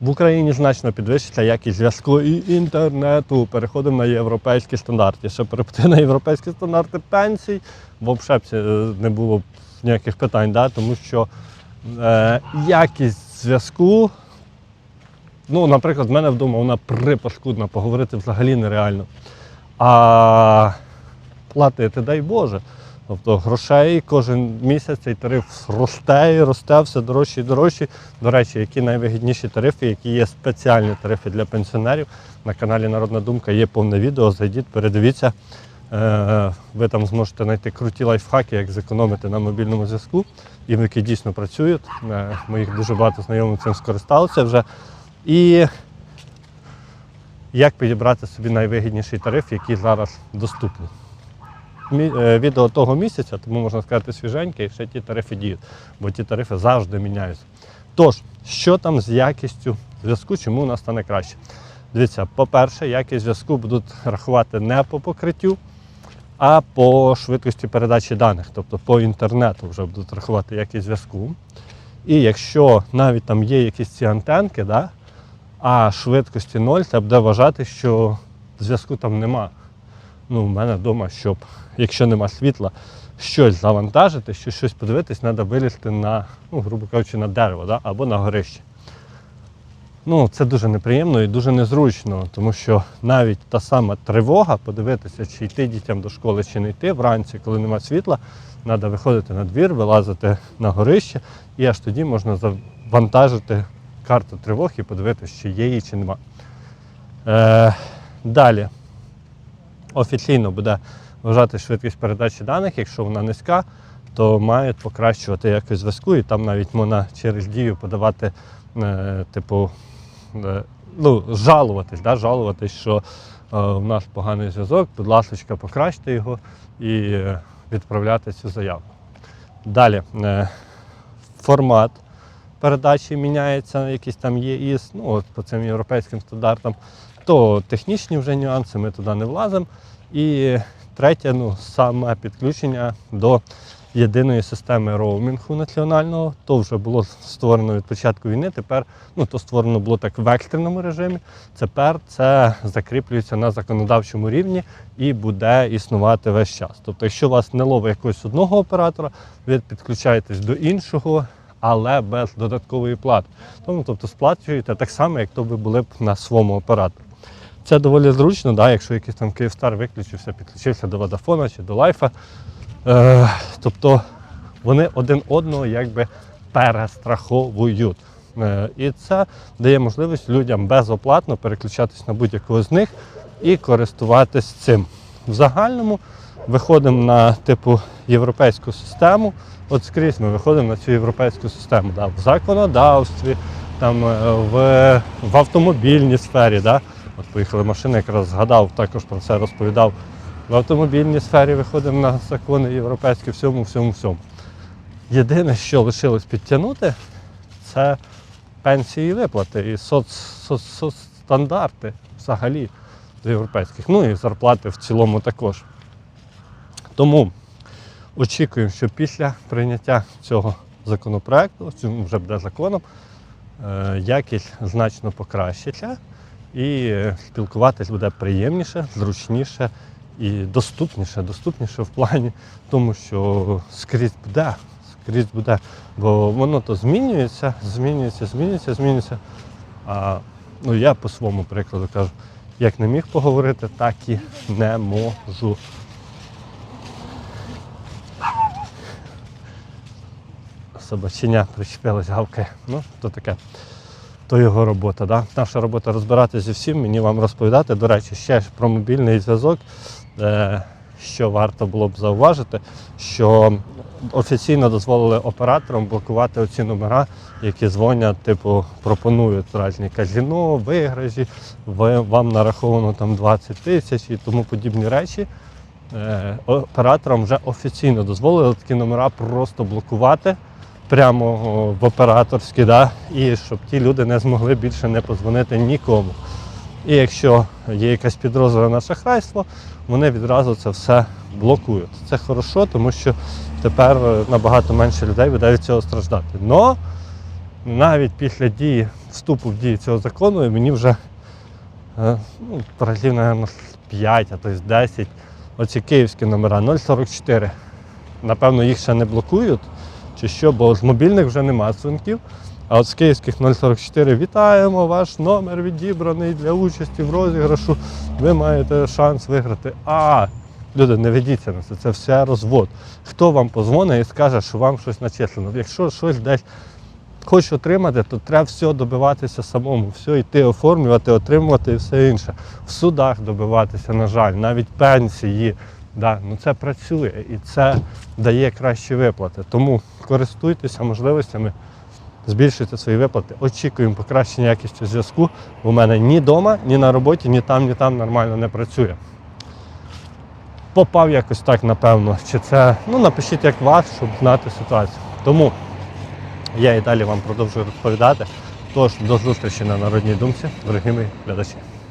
В Україні значно підвищиться якість зв'язку і інтернету. Переходимо на європейські стандарти. Щоб перейти на європейські стандарти пенсій, взагалі е, не було б ніяких питань, да? тому що е, якість зв'язку, ну, наприклад, в мене вдома вона припаскудна, поговорити взагалі нереально. А платити, дай Боже. Тобто грошей кожен місяць цей тариф росте і росте, все дорожче і дорожче. До речі, які найвигідніші тарифи, які є спеціальні тарифи для пенсіонерів. На каналі Народна Думка є повне відео. Зайдіть, передивіться. Е, Ви там зможете знайти круті лайфхаки, як зекономити на мобільному зв'язку, і які дійсно працюють. Е, Моїх дуже багато знайомих цим скористалися вже. І як підібрати собі найвигідніший тариф, який зараз доступний. Е, Відео того місяця, тому можна сказати свіженьке, і ще ті тарифи діють, бо ті тарифи завжди міняються. Тож, що там з якістю зв'язку, чому у нас стане краще? Дивіться, по-перше, якість зв'язку будуть рахувати не по покриттю, а по швидкості передачі даних, тобто по інтернету вже будуть рахувати якість зв'язку. І якщо навіть там є якісь ці антенки, да, а швидкості 0, це буде вважати, що зв'язку там нема. Ну, у мене вдома, щоб, якщо нема світла, щось завантажити, що щось подивитись, треба вилізти на, ну, грубо кажучи, на дерево да, або на горище. Ну, це дуже неприємно і дуже незручно, тому що навіть та сама тривога, подивитися, чи йти дітям до школи, чи не йти вранці, коли нема світла, треба виходити на двір, вилазити на горище, і аж тоді можна завантажити карту тривог і подивитися, чи є її, чи нема. Е, далі офіційно буде вважати швидкість передачі даних. Якщо вона низька, то мають покращувати якість зв'язку, і там навіть можна через дію подавати, е, типу, е, ну, жалуватись, да, жалуватись, що е, в нас поганий зв'язок, будь ласка, покращте його і е, відправляти цю заяву. Далі е, формат передачі міняється, якісь там є із, ну, от по цим європейським стандартам, то технічні вже нюанси, ми туди не влазимо. І третє, ну, саме підключення до єдиної системи роумінгу національного. То вже було створено від початку війни. Тепер ну, то створено було так в екстреному режимі. Тепер це закріплюється на законодавчому рівні і буде існувати весь час. Тобто, якщо у вас не ловить якогось одного оператора, ви підключаєтесь до іншого. Але без додаткової плати. Тому, тобто сплачуєте так само, як то ви були б на своєму операторі. Це доволі зручно, да, якщо якийсь там Київстар виключився, підключився до Водафона чи до Лайфа. Е, тобто вони один одного якби перестраховують. Е, і це дає можливість людям безоплатно переключатись на будь-якого з них і користуватись цим. В загальному виходимо на типу європейську систему. От скрізь ми виходимо на цю європейську систему. Да, в законодавстві, там, е, в, в автомобільній сфері. Да. От поїхали машини, якраз згадав, також про це розповідав. В автомобільній сфері виходимо на закони європейські, всьому, всьому, всьому. Єдине, що лишилось підтягнути, це пенсії і виплати і соц, соц, соцстандарти взагалі до європейських. Ну і зарплати в цілому також. Тому очікуємо, що після прийняття цього законопроекту, вже буде законом, е, якість значно покращиться і е, спілкуватись буде приємніше, зручніше і доступніше. Доступніше в плані тому, що скрізь буде, скрізь буде, бо воно то змінюється, змінюється, змінюється, змінюється. А ну, я по своєму прикладу кажу, як не міг поговорити, так і не можу. Собачиня причепилась, гавкає. Ну, то таке. То його робота. Да? Наша робота розбиратися зі всім, мені вам розповідати. До речі, ще про мобільний зв'язок, е, що варто було б зауважити, що офіційно дозволили операторам блокувати оці номера, які дзвонять, типу, пропонують різні казіно, виграші, вам нараховано там 20 тисяч і тому подібні речі. Е, Операторам вже офіційно дозволили такі номера просто блокувати прямо в операторські, да? і щоб ті люди не змогли більше не позвонити нікому. І якщо є якась підозра на шахрайство, вони відразу це все блокують. Це хорошо, тому що тепер е, набагато менше людей буде від цього страждати. Но навіть після дії вступу в дію цього закону мені вже е, ну, разів, мабуть, 5, а то й 10. Оці київські номера 044. Напевно, їх ще не блокують, чи що, бо з мобільних вже нема дзвінків. А от з київських 044 вітаємо, ваш номер відібраний для участі в розіграшу. Ви маєте шанс виграти. А, люди, не ведіться на це, це все розвод. Хто вам позвонить і скаже, що вам щось начислено? Якщо щось десь хочеш отримати, то треба все добиватися самому, все йти оформлювати, отримувати і все інше. В судах добиватися, на жаль, навіть пенсії. Да, ну це працює і це дає кращі виплати. Тому користуйтеся можливостями, збільшуйте свої виплати. Очікуємо покращення якості зв'язку. У мене ні вдома, ні на роботі, ні там, ні там нормально не працює. Попав якось так, напевно. Чи це, ну напишіть як вас, щоб знати ситуацію. Тому я і далі вам продовжую розповідати. Тож до зустрічі на народній думці, дорогі мої глядачі.